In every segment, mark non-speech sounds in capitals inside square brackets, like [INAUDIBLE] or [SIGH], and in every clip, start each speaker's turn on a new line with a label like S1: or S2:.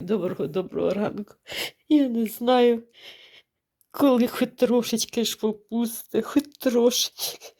S1: Доброго доброго ранку. Я не знаю, коли хоч трошечки ж попусти, хоч трошечки.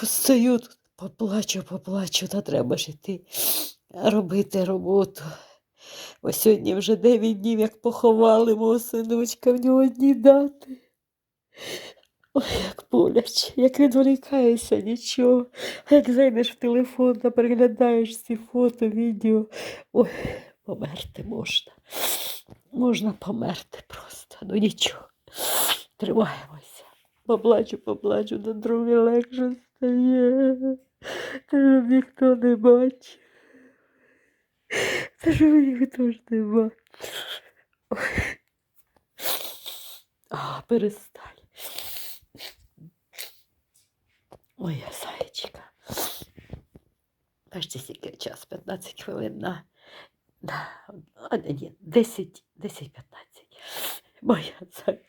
S1: Постою тут, поплачу, поплачу, та треба ж іти робити роботу. Бо сьогодні вже 9 днів, як поховали мого синочка, в нього одні дати. Ой, як боляче, як відволікаєшся, нічого. Як зайдеш в телефон та переглядаєш ці фото, відео. Ой, померти можна. Можна померти просто, ну нічого. Тримаємося. Поплачу, поплачу, на другий легше стає. Та ніхто не бачив. Та ніхто ж не. А, перестань. Моя зайчика. Бачите, скільки час? 15 хвилин на. А, ні, 10, 10-15. Моя зайка.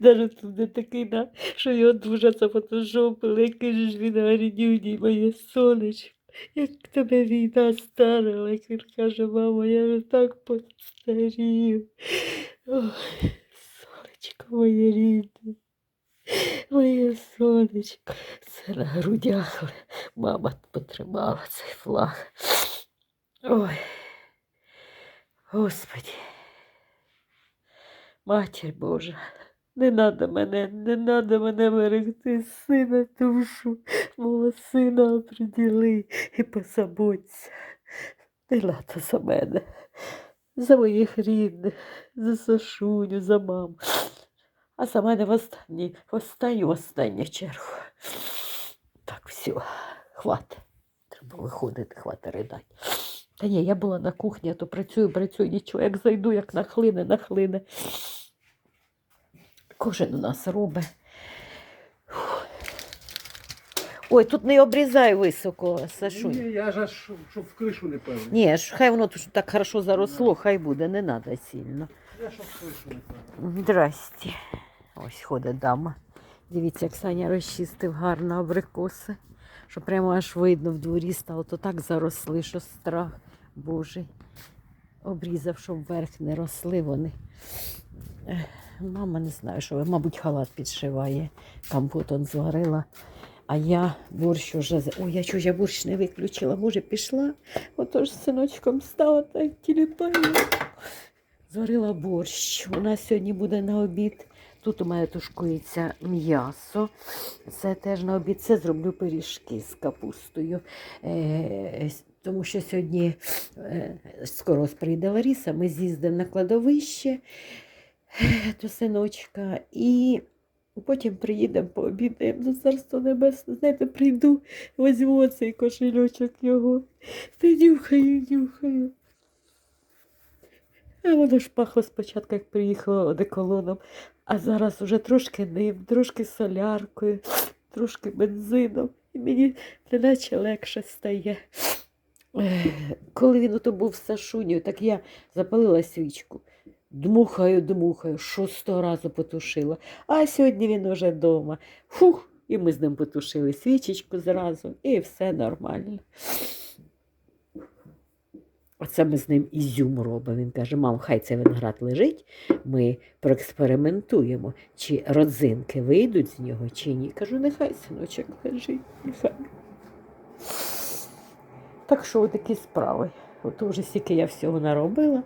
S1: Даже тут не такий, на, що його дуже зафотошопили, який ж він гарнюній, моє сонечко. Як тебе війна старила, як він каже, мама, я вже так постарів. Ой, сонечко моє рідне. Моє сонечко, це на грудях мама потримала цей флаг. Ой, Господи, Матір Божа, не надо мене, не надо мене берегти, сина душу, мого сина приділи і позаботься. Не надо за мене, за моїх рідних, за Сашуню, за маму. А за мене в останній, в останню, в останню чергу. Так, все, хватить. Треба виходити, хватить ридати. Та ні, я була на кухні, а то працюю, працюю, нічого. Як зайду, як нахлине, нахлине. Кожен у нас робить. Ой, тут не обрізай високо, Сашунь.
S2: Ні, я ж аж, щоб в кришу не певний.
S1: Ні, ж хай воно тут так хорошо заросло, хай буде, не треба сильно.
S2: Я щоб в кришу не певний.
S1: Здрасте. Ось ходить дама. Дивіться, як Саня розчистив гарно абрикоси, що прямо аж видно в дворі стало, то так заросли, що страх Божий. Обрізав, щоб вверх не росли вони. Мама не знаю, що ви, мабуть, халат підшиває. Компот он зварила. А я борщ уже. Ой, я чого я борщ не виключила, може, пішла. Отож з синочком стала та й тіліпаю. Зварила борщ. У нас сьогодні буде на обід. Тут у мене тушкується м'ясо. Це теж на обід. Це зроблю пиріжки з капустою. Тому що сьогодні е, скоро прийде Ларіса, ми з'їздимо на кладовище е, до синочка. І потім приїдемо пообідаємо за царство небесне. Знаєте, прийду, візьму цей кошельочок його. Та нюхаю, нюхаю. А воно ж пахло спочатку, як приїхала одеколоном, а зараз уже трошки ним, трошки соляркою, трошки бензином. І мені неначе легше стає. Коли він ото був з Сашунею, так я запалила свічку. Дмухаю, дмухаю, шостого разу потушила. А сьогодні він уже вдома. Фух, і ми з ним потушили свічечку зразу, і все нормально. Оце ми з ним ізюм робимо. Він каже: мам, хай цей виноград лежить, ми проекспериментуємо, чи родзинки вийдуть з нього, чи ні. Кажу, нехай синочок лежить, нехай. Так що такі справи. От уже стільки я всього наробила.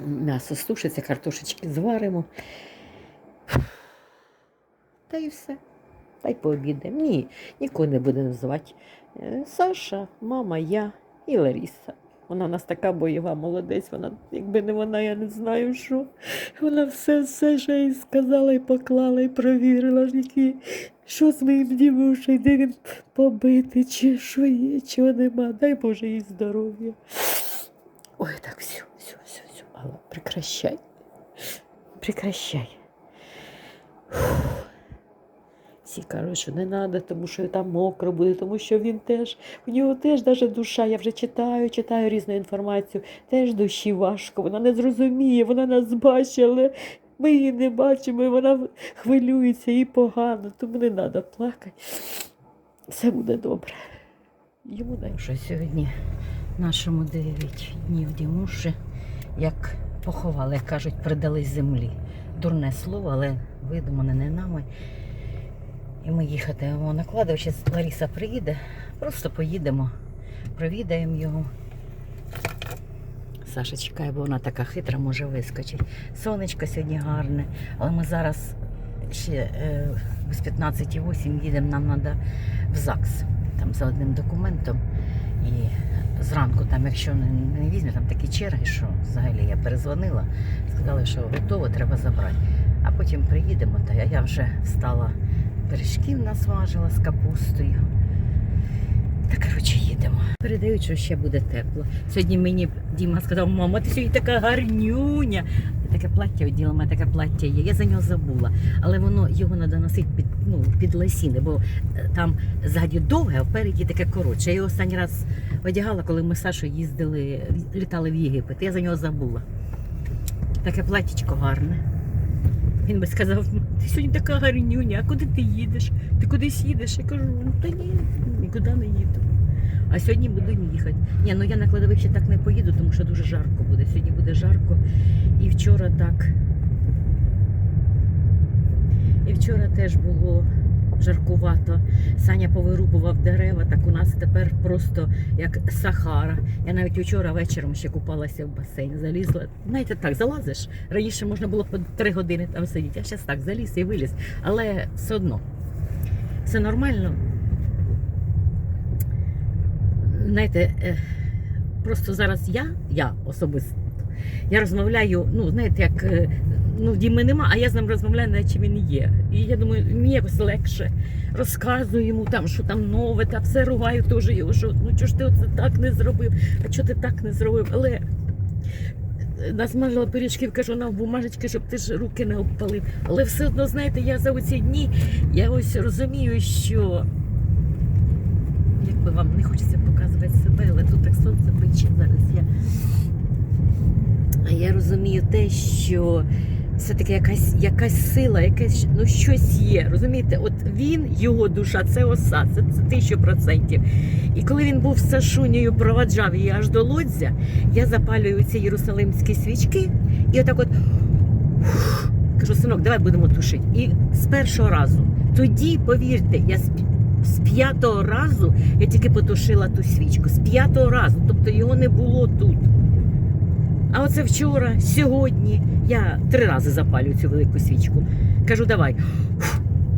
S1: М'ясо сушиться, картошечки зваримо. Та й все. Та й пообідаємо. Ні, нікого не буде називати. Е, Саша, мама, я і Ларіса. Вона в нас така бойова молодець, вона, якби не вона, я не знаю що. Вона все, все ще і сказала, і поклала, і провірила, ж які, що з моїм дівушею, де він побитий, чи що є, чого нема. Дай Боже їй здоров'я. Ой, так, все, все, все, все, Алла, прекращай. Прекращай. Всі кажуть, що не треба, тому що там мокро буде, тому що він теж, у нього теж даже душа, я вже читаю, читаю різну інформацію, теж душі важко, вона не зрозуміє, вона нас бачить, але ми її не бачимо, і вона хвилюється і погано, тому не треба плакати. Все буде добре. Йому дай що сьогодні нашому 9 днів Дімуші як поховали, як кажуть, придали землі. Дурне слово, але видумане не нами. І ми їхатимемо на кладовище. Лариса приїде, просто поїдемо, провідаємо його. Саша чекає, бо вона така хитра, може вискочити. Сонечко сьогодні гарне, але ми зараз ще е, з 15.08 їдемо, нам треба в ЗАГС там за одним документом. І зранку, там, якщо не, не візьме, там такі черги, що взагалі я перезвонила, сказали, що готово, треба забрати. А потім приїдемо, та я, вже встала, пиріжків насмажила з капустою. Та коротше їдемо. Передають, що ще буде тепло. Сьогодні мені Діма сказав, мама, ти сьогодні така гарнюня. Я таке плаття оділа, у мене таке плаття є. Я за нього забула. Але воно його треба носити під, ну, під лосіни, бо е, там ззаді довге, а впереді таке коротше. Я його останній раз одягала, коли ми з Сашою їздили, літали в Єгипет. Я за нього забула. Таке платтячко гарне. Він би сказав, ти сьогодні така гарнюня, а куди ти їдеш? Ти кудись їдеш? Я кажу, ну та ні, нікуди не їду. А сьогодні буду їхати. Ні, ну я на кладовище так не поїду, тому що дуже жарко буде. Сьогодні буде жарко. І вчора так. І вчора теж було жаркувато. Саня повирубував дерева, так у нас тепер просто як Сахара. Я навіть вчора вечором ще купалася в басейн, залізла. Знаєте, так, залазиш. Раніше можна було по три години там сидіти, а зараз так, заліз і виліз. Але все одно. Все нормально. Знаєте, е, просто зараз я, я особисто, я розмовляю, ну, знаєте, як е, ну, Діми нема, а я з ним розмовляю, наче він є. І я думаю, мені якось легше розказую йому там, що там нове, та все ругаю теж його, що ну чого ж ти оце так не зробив, а чого ти так не зробив. Але насмажила пиріжків, кажу, на бумажечки, щоб ти ж руки не обпалив. Але все одно, знаєте, я за оці дні я ось розумію, що якби вам не хочеться показувати себе, але тут так сонце пече зараз. Я... Я розумію те, що все-таки якась, якась сила, якесь ну, щось є. Розумієте, от він, його душа, це оса, це, це тисячу процентів. І коли він був з Сашунею, проваджав її аж до Лодзя, я запалюю ці єрусалимські свічки і отак от ух, кажу, синок, давай будемо тушити. І з першого разу. Тоді, повірте, я з п'ятого разу я тільки потушила ту свічку. З п'ятого разу, тобто його не було тут. А оце вчора, сьогодні я три рази запалю цю велику свічку. Кажу, давай.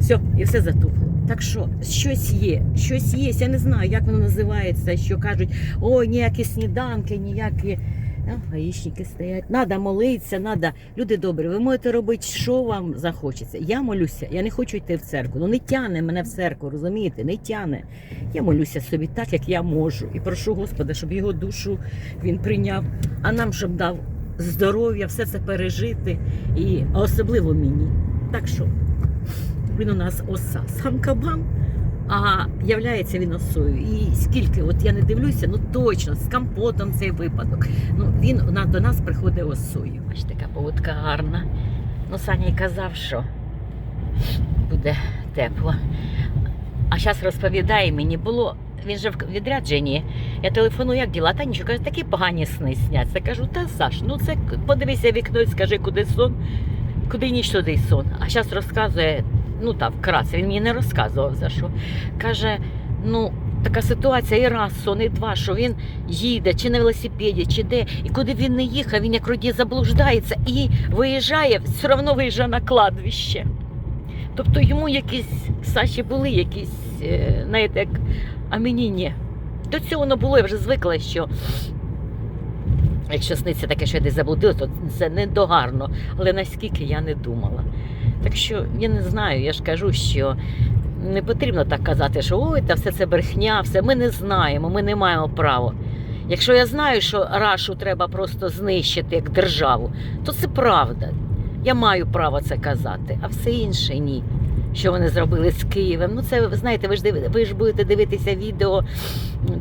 S1: Все, і все затухло. Так що щось є, щось є. Я не знаю, як воно називається, що кажуть, о, ніякі сніданки, ніякі. А, стоять. Надо молитися, надо. Люди добрі, ви можете робити, що вам захочеться. Я молюся, я не хочу йти в церкву. Ну не тяне мене в церкву, розумієте? Не тяне. Я молюся собі так, як я можу. І прошу Господа, щоб його душу він прийняв, а нам, щоб дав здоров'я, все це пережити. І особливо мені. Так що він у нас оса. Сам кабан. А являється він осою. І скільки, от я не дивлюся, ну точно, з компотом цей випадок. Ну він до нас приходить осою. Бачите, така поводка гарна. Ну, Саня й казав, що буде тепло. А зараз розповідає мені, було. Він же в відрядженні. Я телефоную, як діла? Та нічого, каже, такі погані сни сняться. Кажу, та Саш, ну це подивися вікно і скажи, куди сон, куди ніч, туди сон. А зараз розказує, ну так, вкратце, він мені не розказував за що. Каже, ну. Така ситуація і раз сон, і два, що він їде, чи на велосипеді, чи де, і куди він не їхав, він як роді заблуждається і виїжджає, все одно виїжджає на кладовище. Тобто йому якісь Саші були якісь, е, знаєте, як, а мені ні. До цього воно було, я вже звикла, що якщо сниться таке, що я десь заблудилась, то це не догарно. Але наскільки я не думала. Так що я не знаю, я ж кажу, що не потрібно так казати, що ой, та все це брехня, все. Ми не знаємо, ми не маємо права. Якщо я знаю, що Рашу треба просто знищити як державу, то це правда. Я маю право це казати, а все інше ні. Що вони зробили з Києвом? Ну це ви знаєте, ви ж ви ж будете дивитися відео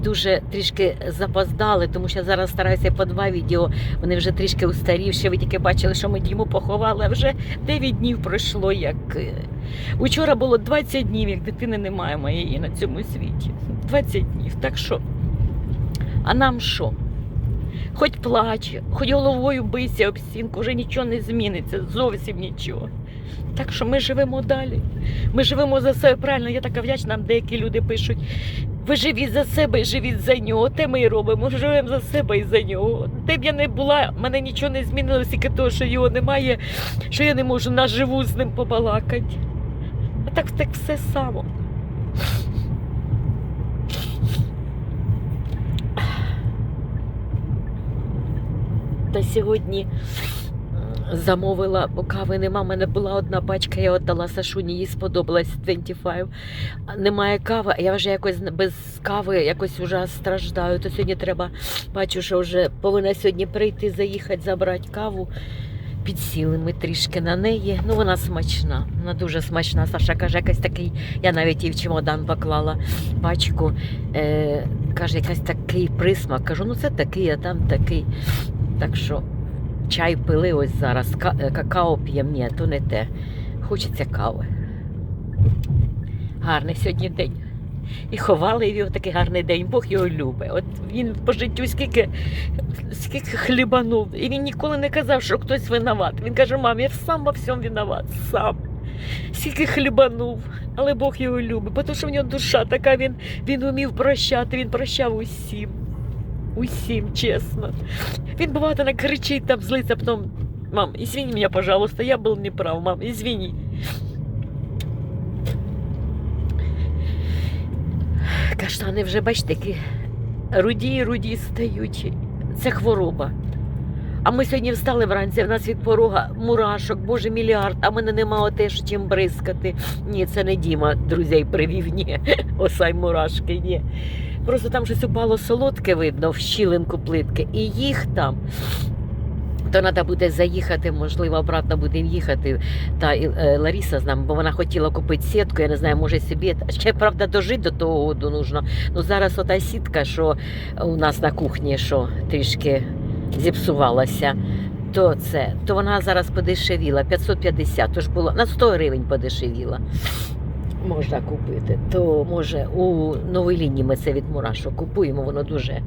S1: дуже трішки запоздали, тому що зараз стараюся по два відео. Вони вже трішки устарівші. Ви тільки бачили, що ми Діму поховали, а вже 9 днів пройшло. Як е, учора було 20 днів, як дитини немає моєї на цьому світі. 20 днів. Так що? А нам що?
S3: Хоч плач, хоч головою бийся об стінку, вже нічого не зміниться, зовсім нічого. Так що ми живемо далі. Ми живемо за себе правильно. Я така вдячна, деякі люди пишуть. Ви живіть за себе і живіть за нього. Те ми і робимо. Живемо за себе і за нього. Де б я не була, мене нічого не змінилося, тільки того, що його немає, що я не можу наживу з ним побалакати. А так, так все само. Та сьогодні замовила, бо кави нема. У мене була одна пачка, я віддала Сашуні, їй сподобалась 25. Немає кави, а я вже якось без кави якось вже страждаю. То сьогодні треба, бачу, що вже повинна сьогодні прийти, заїхати, забрати каву. Підсіли ми трішки на неї. Ну, вона смачна. Вона дуже смачна. Саша каже, якась такий, я навіть і в чемодан поклала пачку. Е, каже, якась такий присмак. Кажу, ну це такий, а там такий. Так що чай пили ось зараз, е, какао п'ємо, ні, то не те. Хочеться кави. Гарний сьогодні день. І ховали його такий гарний день, Бог його любить. От він по життю скільки, скільки хлібанув. І він ніколи не казав, що хтось винуват. Він каже, мам, я сам во всьому винуват, сам. Скільки хлібанув, але Бог його любить, тому що в нього душа така, він, він умів прощати, він прощав усім. Усім, чесно. Він буває так кричить там, злиться, потім, мам, извини меня, пожалуйста, я был неправ, мам, извини. Каштани вже, бачите, такі руді, руді стають. Це хвороба. А ми сьогодні встали вранці, в нас від порога мурашок, боже, мільярд, а мене нема те, що чим бризкати. Ні, це не Діма, друзей привів, ні. [LAUGHS] Осай мурашки, ні. Просто там щось упало солодке видно в щілинку плитки, і їх там. То треба буде заїхати, можливо, обратно будемо їхати. Та е, Ларіса з нами, бо вона хотіла купити сітку, я не знаю, може собі. Ще, правда, дожити до того году нужно. Ну зараз ота сітка, що у нас на кухні, що трішки зіпсувалася, то це, то вона зараз подешевіла, 550, то ж було на 100 гривень подешевіла. Можна купити. То може у новій лінії ми це від мурашок купуємо, воно дуже.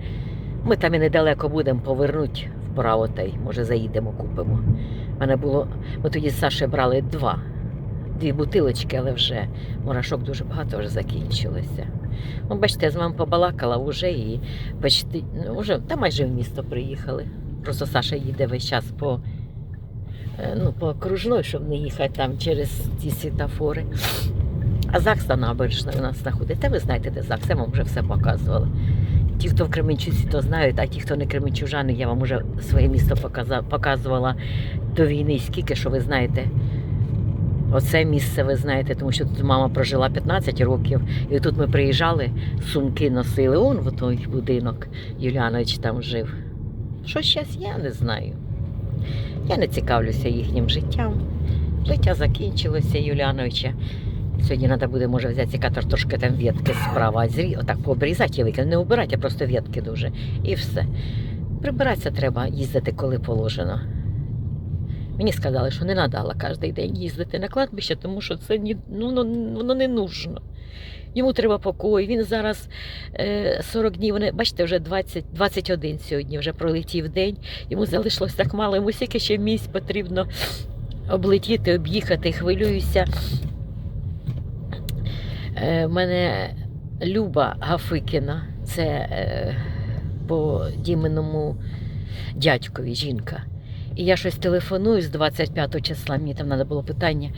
S3: Ми там і недалеко будемо повернути вправо та й може заїдемо, купимо. Мене було, ми тоді з Сашею брали два, дві бутилочки, але вже мурашок дуже багато вже закінчилося. Ну, бачите, я з вами побалакала вже і почти, ну, вже, та майже в місто приїхали. Просто Саша їде весь час по, е, ну, по окружної, щоб не їхати там через ці світофори. А ЗАГС на набережна у нас знаходиться. Та ви знаєте, де ЗАГС, я вам вже все показувала. Ті, хто в Кременчуці, то знають, а ті, хто не кременчужани, я вам вже своє місто показувала до війни, скільки, що ви знаєте. Оце місце ви знаєте, тому що тут мама прожила 15 років, і тут ми приїжджали, сумки носили. Он в той будинок Юліанович там жив. Що зараз, я не знаю. Я не цікавлюся їхнім життям. Життя закінчилося Юліановича. Сьогодні треба буде, може, взяти секатор трошки там ветки справа, зрі, отак пообрізати і викинути. Не обирати, а просто ветки дуже. І все. Прибиратися треба їздити, коли положено. Мені сказали, що не надала кожен день їздити на кладбище, тому що це ні, ну, ну, воно не нужно. Йому треба покой. Він зараз е, 40 днів, вони, бачите, вже 20, 21 сьогодні вже пролетів день. Йому залишилось так мало, йому стільки ще місць потрібно облетіти, об'їхати, хвилююся. Е, в мене Люба Гафикіна, це е, по Діменому дядькові жінка. І я щось телефоную з 25 числа, мені там треба було питання.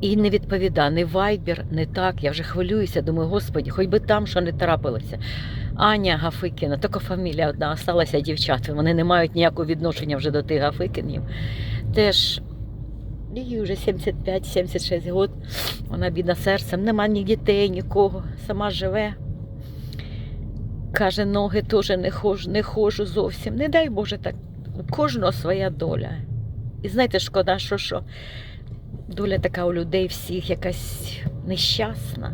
S3: І не відповіда, не вайбер, не так. Я вже хвилююся, думаю, господі, хоч би там що не трапилося. Аня Гафикіна, тільки фамілія одна осталася дівчат. Вони не мають ніякого відношення вже до тих Гафикінів. Теж їй вже 75-76 років. Вона бідна серцем, нема ні дітей, нікого, сама живе. Каже, ноги теж не хожу, не хожу зовсім. Не дай Боже так. У кожного своя доля. І знаєте, шкода, що, що доля така у людей всіх якась нещасна.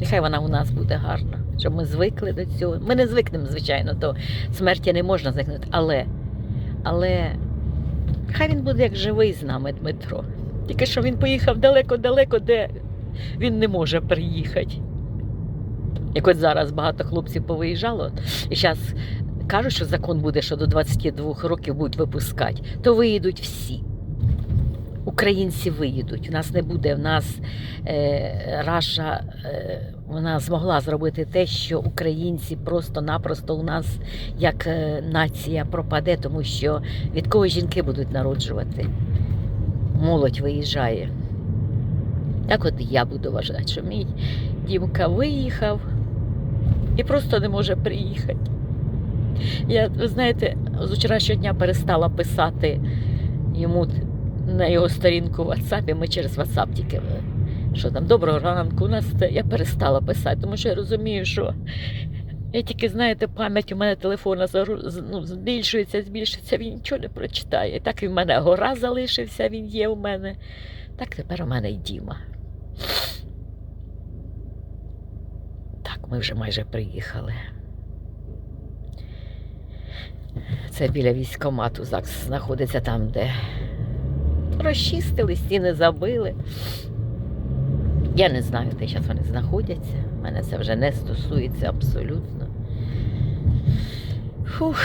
S3: Нехай вона у нас буде гарна, щоб ми звикли до цього. Ми не звикнемо, звичайно, до смерті не можна звикнути, але, але хай він буде як живий з нами, Дмитро. Тільки що він поїхав далеко-далеко, де він не може приїхати. Як от зараз багато хлопців повиїжджало, і зараз кажуть, що закон буде, що до 22 років будуть випускати, то виїдуть всі. Українці виїдуть. У нас не буде. В нас е, Раша е, вона змогла зробити те, що українці просто-напросто у нас як е, нація пропаде, тому що від кого жінки будуть народжувати. Молодь виїжджає. Так от я буду вважати, що мій Дімка виїхав і просто не може приїхати. Я, ви знаєте, з вчорашнього дня перестала писати йому на його сторінку в WhatsApp, ми через WhatsApp тільки е, що там доброго ранку у нас те. я перестала писати, тому що я розумію, що я тільки, знаєте, пам'ять у мене телефона ну, збільшується, збільшується, він нічого не прочитає. І так і в мене гора залишився, він є у мене. Так тепер у мене й Діма. Так, ми вже майже приїхали. Це біля військкомату ЗАГС знаходиться там, де розчистили, стіни забили. Я не знаю, де зараз вони знаходяться. Мене це вже не стосується абсолютно. Фух.